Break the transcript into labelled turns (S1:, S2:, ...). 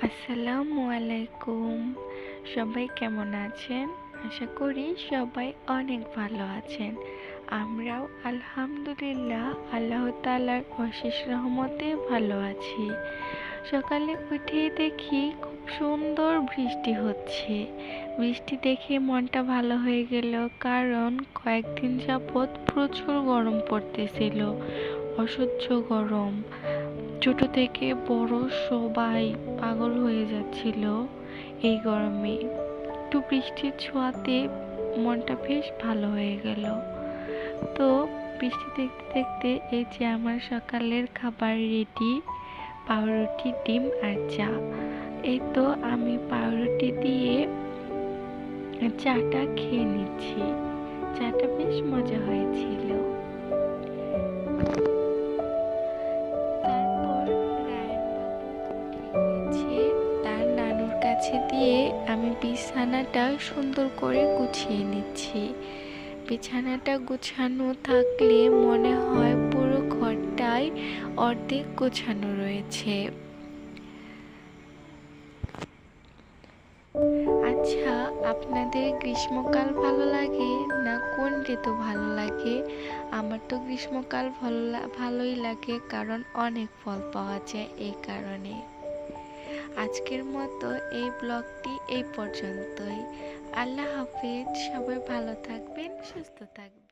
S1: আসসালামু আলাইকুম। সবাই কেমন আছেন? আশা করি সবাই অনেক ভালো আছেন। আমরাও আলহামদুলিল্লাহ আল্লাহ তালার অশেষ রহমতে ভালো আছি। সকালে উঠেই দেখি খুব সুন্দর বৃষ্টি হচ্ছে। বৃষ্টি দেখে মনটা ভালো হয়ে গেল কারণ কয়েকদিন যাবৎ প্রচুর গরম পড়তেছিল। অসহ্য গরম। ছোট থেকে বড় সবাই পাগল হয়ে যাচ্ছিল এই গরমে। একটু বৃষ্টির ছোঁয়াতে মনটা বেশ ভালো হয়ে গেল। তো বৃষ্টি দেখতে দেখতে এই যে আমার সকালের খাবার রেডি, পাউরুটি, ডিম আর চা। এই তো আমি পাউরুটি দিয়ে চাটা খেয়ে নিচ্ছি। চাটা বেশ মজা কাছে দিয়ে আমি বিছানাটা সুন্দর করে গুছিয়ে নিচ্ছি। বিছানাটা গুছানো থাকলে মনে হয় পুরো ঘরটাই অর্ধেক গোছানো রয়েছে। আচ্ছা আপনাদের গ্রীষ্মকাল ভালো লাগে না কোন ঋতু ভালো লাগে? আমার তো গ্রীষ্মকাল ভালো ভালোই লাগে কারণ অনেক ফল পাওয়া যায় এই কারণে। আজকের মতো এই ব্লগটি এই পর্যন্তই। আল্লাহ হাফেজ সবাই ভালো থাকবেন সুস্থ থাকবেন।